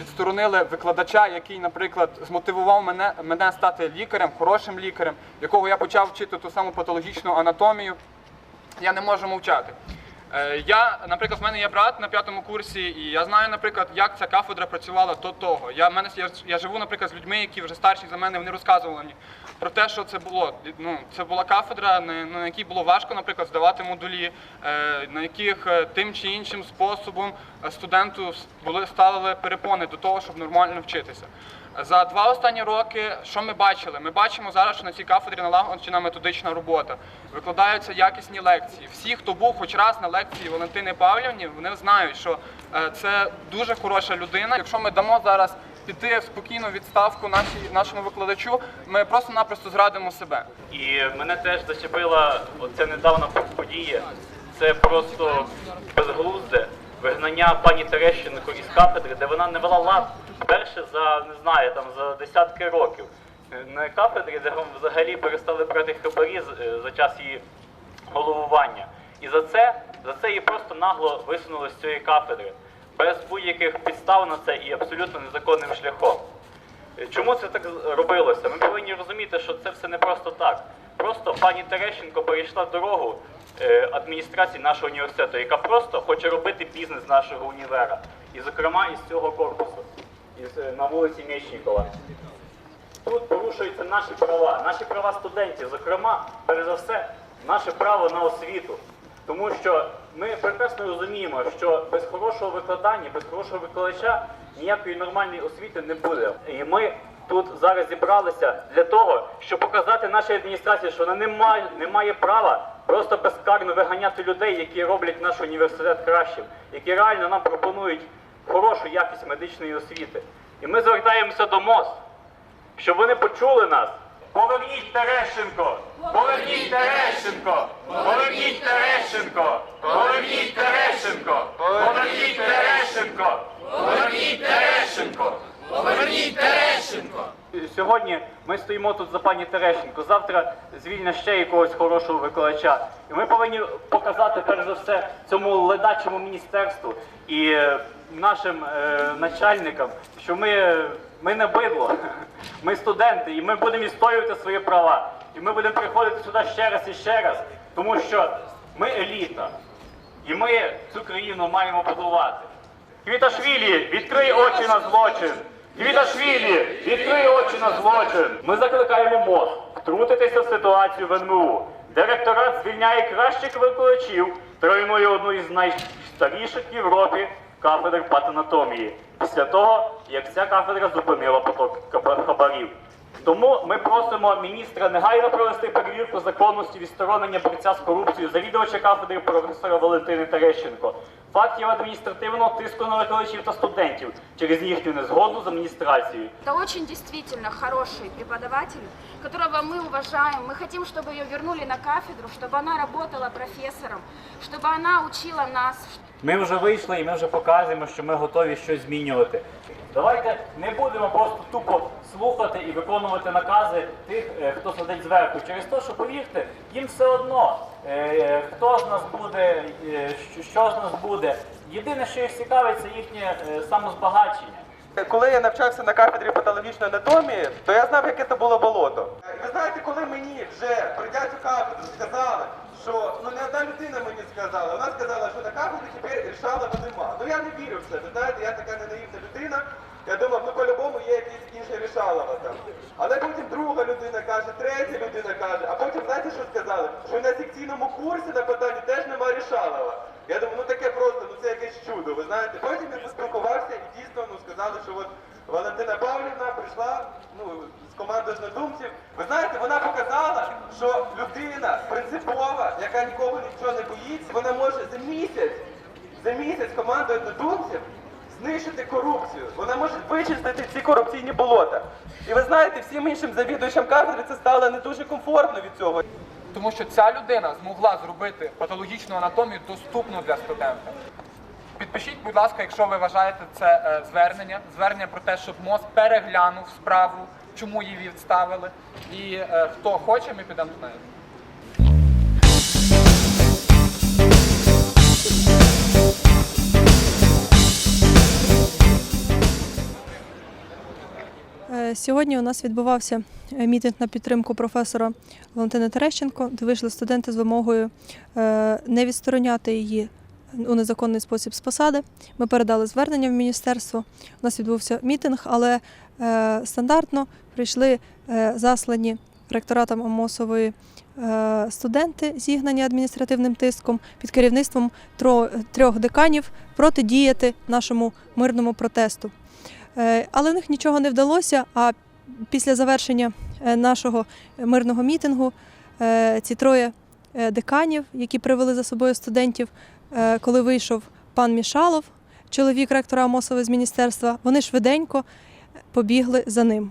відсторонили викладача, який, наприклад, змотивував мене, мене стати лікарем, хорошим лікарем, якого я почав вчити ту саму патологічну анатомію. Я не можу мовчати. Е, Я, наприклад, в мене є брат на п'ятому курсі, і я знаю, наприклад, як ця кафедра працювала до того. Я, мене, я, я живу, наприклад, з людьми, які вже старші за мене, вони розказували мені про те, що це було. Ну, це була кафедра, на, на якій було важко, наприклад, здавати модулі, е, на яких е, тим чи іншим способом студенту були ставили перепони до того, щоб нормально вчитися. За два останні роки, що ми бачили? Ми бачимо зараз, що на цій кафедрі налагоджена методична робота. Викладаються якісні лекції. Всі, хто був хоч раз на лекції Валентини Павлівні, вони знають, що е, це дуже хороша людина. Якщо ми дамо зараз піти в спокійну відставку нашій, нашому викладачу, ми просто-напросто зрадимо себе. І мене теж зачепила оця недавна подія. Це просто безглузде вигнання пані Терещенко із кафедри, де вона не вела лад вперше за не знаю, там за десятки років. Е, На кафедрі, де взагалі перестали брати хабарі е, за час її головування. І за це, за це її просто нагло висунули з цієї кафедри, без будь-яких підстав на це і абсолютно незаконним шляхом. Чому це так робилося? Ми повинні розуміти, що це все не просто так. Просто пані Терещенко перейшла дорогу е, адміністрації нашого університету, яка просто хоче робити бізнес нашого універа. І, зокрема, із цього корпусу, е, на вулиці Мєчнікова. Тут порушуються наші права, наші права студентів, зокрема, перш за все, наше право на освіту. Тому що ми прекрасно розуміємо, що без хорошого викладання, без хорошого викладача ніякої нормальної освіти не буде. І ми тут зараз зібралися для того, щоб показати нашій адміністрації, що вона не має, не має права просто безкарно виганяти людей, які роблять наш університет кращим, які реально нам пропонують хорошу якість медичної освіти. І ми звертаємося до МОЗ щоб вони почули нас. Поверніть Терещенко! Поверніть Терещенко! Поверніть Терещенко! Поверніть Терещенко! Поверніть Терещенко! Поверніть Терещенко! Поверніть Терещенко! Сьогодні ми стоїмо тут за пані Терещенко. Завтра звільня ще якогось хорошого викладача. І ми повинні показати перш за все цьому ледачому міністерству і нашим е, начальникам, що ми, ми не бидло, ми студенти, і ми будемо відстоювати свої права. І ми будемо приходити сюди ще раз і ще раз, тому що ми еліта. І ми цю країну маємо будувати. Квіташвілі, відкрий очі на злочин. Квіташвілі, відкрий очі на злочин. Ми закликаємо МОЗ втрутитися в ситуацію в НМУ. Директорат звільняє кращих викладачів, тройнує одну із найстаріших в Європі кафедр патанатомії. Після того, як ця кафедра зупинила поток хабарів. Тому ми просимо міністра негайно провести перевірку законності відсторонення борця з корупцією завідувача кафедри професора Валентини Терещенко, фактів адміністративного тиску на викладачів та студентів через їхню незгоду з адміністрацією. Это очень действительно хороший преподаватель, которого мы уважаем. Мы хотим, чтобы ее вернули на кафедру, чтобы она работала профессором, чтобы она учила нас. Ми вже вийшли і ми вже показуємо, що ми готові щось змінювати. Давайте не будемо просто тупо слухати і виконувати накази тих, е, хто сидить зверху. Через те, що повірте, їм все одно, е, хто з нас буде, е, що- з нас буде. Єдине, що їх цікавить, це їхнє самозбагачення. Коли я навчався на кафедрі патологічної анатомії, то я знав, яке це було болото. Ви знаєте, коли мені вже прийдя цю кафедру сказали, що ну не одна людина мені сказала, вона сказала, що на кафедрі тепер рішалова нема. Ну я не вірю в це. Ви знаєте, я така ненаївна людина. Я думав, ну інший там. Але потім друга людина каже, третя людина каже, а потім знаєте, що сказали? Що на секційному курсі на питанні теж нема рішалова. Я думаю, ну таке просто, ну це якесь чудо, ви знаєте. Потім я поспілкувався і дійсно ну, сказали, що от Валентина Павлівна прийшла ну, з командою однодумців. Ви знаєте, вона показала, що людина принципова, яка нікого нічого не боїться, вона може за місяць, за місяць командою однодумців знищити корупцію. Вона може вичистити ці корупційні болота. І ви знаєте, всім іншим завідувачам кафедри це стало не дуже комфортно від цього. Тому що ця людина змогла зробити патологічну анатомію доступну для студента. Підпишіть, будь ласка, якщо ви вважаєте це е, звернення, звернення про те, щоб МОЗ переглянув справу, чому її відставили. І е, хто хоче, ми підемо з нею. Сьогодні у нас відбувався е, мітинг на підтримку професора Валентини Терещенко, де вийшли студенти з вимогою е, не відстороняти її у незаконний спосіб з посади. Ми передали звернення в міністерство. У нас відбувся мітинг, але е, стандартно прийшли заслані ректоратом Амосової е, студенти, зігнані адміністративним тиском під керівництвом трьох деканів протидіяти нашому мирному протесту. Е, Але в них нічого не вдалося. А після завершення е, нашого мирного мітингу е, ці троє деканів, які привели за собою студентів, коли вийшов пан Мішалов, чоловік ректора Амосова з міністерства, вони швиденько побігли за ним.